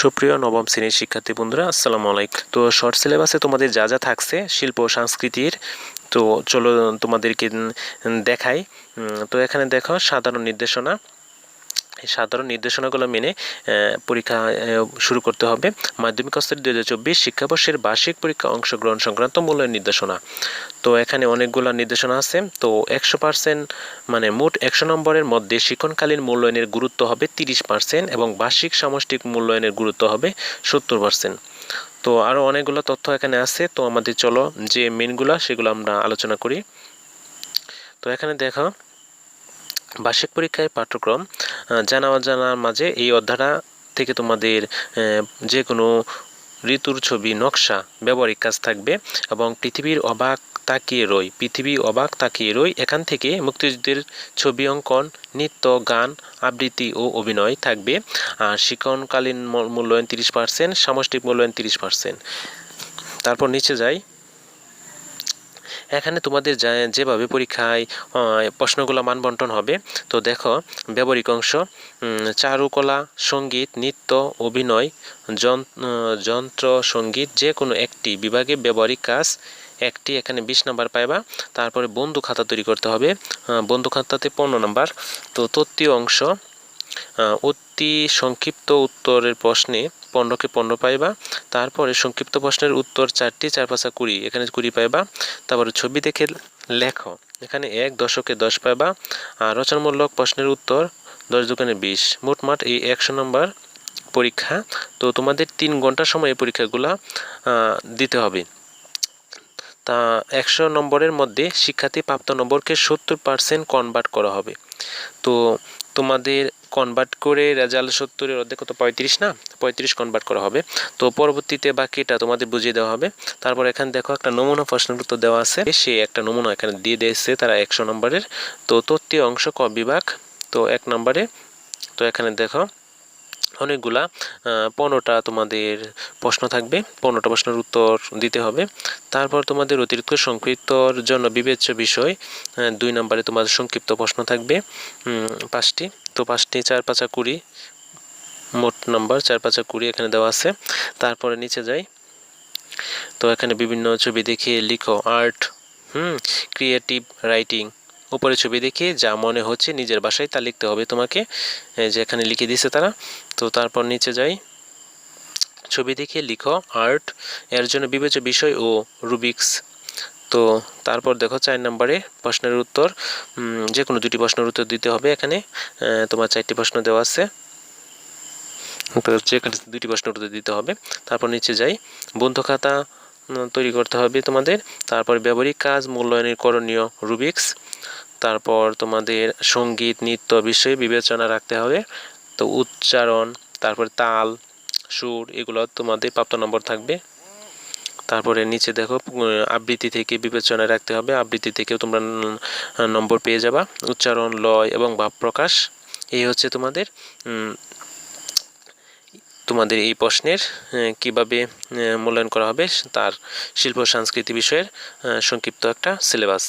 সুপ্রিয় নবম শ্রেণির শিক্ষার্থী বন্ধুরা, আসসালামু আলাইকুম। তো শর্ট সিলেবাসে তোমাদের যা যা থাকছে, শিল্প সংস্কৃতির, তো চলো তোমাদেরকে দেখাই। তো এখানে দেখো সাধারণ নির্দেশনা। সাধারণ নির্দেশনাগুলো মেনে পরীক্ষা শুরু করতে হবে। মাধ্যমিক স্তরের দুই হাজার চব্বিশ শিক্ষাবর্ষের বার্ষিক পরীক্ষা অংশগ্রহণ সংক্রান্ত মূল্যায়ন নির্দেশনা। তো এখানে অনেকগুলো নির্দেশনা আছে। তো একশো পার্সেন্ট মানে মোট একশো নম্বরের মধ্যে শিক্ষণকালীন মূল্যায়নের গুরুত্ব হবে তিরিশ পার্সেন্ট এবং বার্ষিক সামষ্টিক মূল্যায়নের গুরুত্ব হবে সত্তর পার্সেন্ট। তো আরও অনেকগুলো তথ্য এখানে আছে। তো আমাদের চলো যে মেনগুলো সেগুলো আমরা আলোচনা করি। তো এখানে দেখো, বার্ষিক পরীক্ষায় পাঠ্যক্রম জানা অজানার মাঝে এই অধ্যায়টা থেকে তোমাদের যে কোনো ঋতুর ছবি, নকশা, ব্যবহারিক কাজ থাকবে এবং পৃথিবীর অবাক তাকিয়ে রই। পৃথিবী অবাক তাকিয়ে রই। এখান থেকে মুক্তিযুদ্ধের ছবি, অঙ্কন, নৃত্য, গান, আবৃত্তি ও অভিনয় থাকবে। আর শিক্ষণকালীন মূল্যায়ন তিরিশ পার্সেন্ট, সামষ্টিক মূল্যায়ন তিরিশ পার্সেন্ট। তারপর নিচে যাই। এখানে তোমাদের যেভাবে পরীক্ষায় প্রশ্নগুলো মানবন্টন হবে, তো দেখো, ব্যবহারিক অংশ চারুকলা, সংগীত, নৃত্য, অভিনয় যন্ত্র, সংগীত যে কোনো একটি বিভাগে ব্যবহারিক কাজ, একটি এখানে বিশ নাম্বার পাইবা, তারপরে বন্ধু খাতা তৈরি করতে হবে বন্ধু খাতাতে পনেরো নাম্বার, তো তত্ত্বীয় অংশ অতি সংক্ষিপ্ত উত্তরের প্রশ্নে পনেরোকে পনেরো পাইবা, তারপরে সংক্ষিপ্ত প্রশ্নের উত্তর চারটি, চার পাঁচা কুড়ি, এখানে কুড়ি পাইবা, তারপরে ছবি দেখে লেখো, এখানে এক দশকে দশ পাইবা, আর রচনামূলক প্রশ্নের উত্তর দশ দোকানে বিশ, মোটমাট এই একশো নম্বর পরীক্ষা, তো তোমাদের তিন ঘণ্টা সময় এই পরীক্ষাগুলো দিতে হবে। তা একশো নম্বরের মধ্যে শিক্ষার্থী প্রাপ্ত নম্বরকে সত্তর পার্সেন্ট কনভার্ট করা হবে। তো তোমাদের কনভার্ট করে রেজাল্ট সত্তরের অর্ধেক, কত? পঁয়ত্রিশ না? পঁয়ত্রিশ কনভার্ট করা হবে। তো পরবর্তীতে বাকিটা তোমাদের বুঝিয়ে দেওয়া হবে। তারপর এখানে দেখো একটা নমুনা প্রশ্নের উত্তর দেওয়া আছে। সে একটা নমুনা এখানে দিয়ে দিয়েছে তারা একশো নম্বরের। তো তত্ত্বীয় অংশ ক বিভাগ? তো এক নম্বরে, তো এখানে দেখো অনেকগুলা পনেরোটা তোমাদের প্রশ্ন থাকবে। পনেরোটা প্রশ্নের উত্তর দিতে হবে। তারপর তোমাদের অতিরিক্ত সংক্ষিপ্তর জন্য বিবেচ্য বিষয় দুই নম্বরে তোমাদের সংক্ষিপ্ত প্রশ্ন থাকবে। পাঁচটি। তো পাঁচটি, চার, পাঁচা কুড়ি। মোট নাম্বার, চার, পাঁচা কুড়ি এখানে দেওয়া আছে। তারপরে নিচে যাই। তো এখানে বিভিন্ন ছবি দেখিয়ে লিখো। আর্ট, হুম, ক্রিয়েটিভ রাইটিং। উপরে ছবি দেখে যা মনে হচ্ছে নিজের বাসায় তা লিখতে হবে তোমাকে। যে এখানে লিখে দিয়েছে তারা। তো তারপর নিচে যাই। ছবি দেখে লিখো আর্ট, এর জন্য বিবেচ্য বিষয় ও রুবিক্স। তো তারপর দেখো চার নম্বরে প্রশ্নের উত্তর যে কোনো দুটি প্রশ্নের উত্তর দিতে হবে এখানে। তোমার চারটি প্রশ্ন দেওয়া আছে। তো যেখানে দুটি প্রশ্নের উত্তর দিতে হবে। তারপর নিচে যাই। বন্ধু খাতা তৈরি করতে হবে তোমাদের। তারপর ব্যবহারিক কাজ, মূল্যায়নের করণীয় রুবিক্স। তারপর তোমাদের সংগীত, নৃত্য, বিষয়ে বিবেচনা রাখতে হবে। তো উচ্চারণ, তারপর তাল, সুর, এগুলো তোমাদের প্রাপ্ত নম্বর থাকবে। তারপরে নিচে দেখো আবৃত্তি থেকে বিবেচনায় রাখতে হবে। আবৃত্তি থেকেও তোমরা নম্বর পেয়ে যাবা। উচ্চারণ, লয় এবং ভাব প্রকাশ। এই হচ্ছে তোমাদের তোমাদের এই প্রশ্নের কীভাবে মূল্যায়ন করা হবে, তার শিল্প সংস্কৃতি বিষয়ের সংক্ষিপ্ত একটা সিলেবাস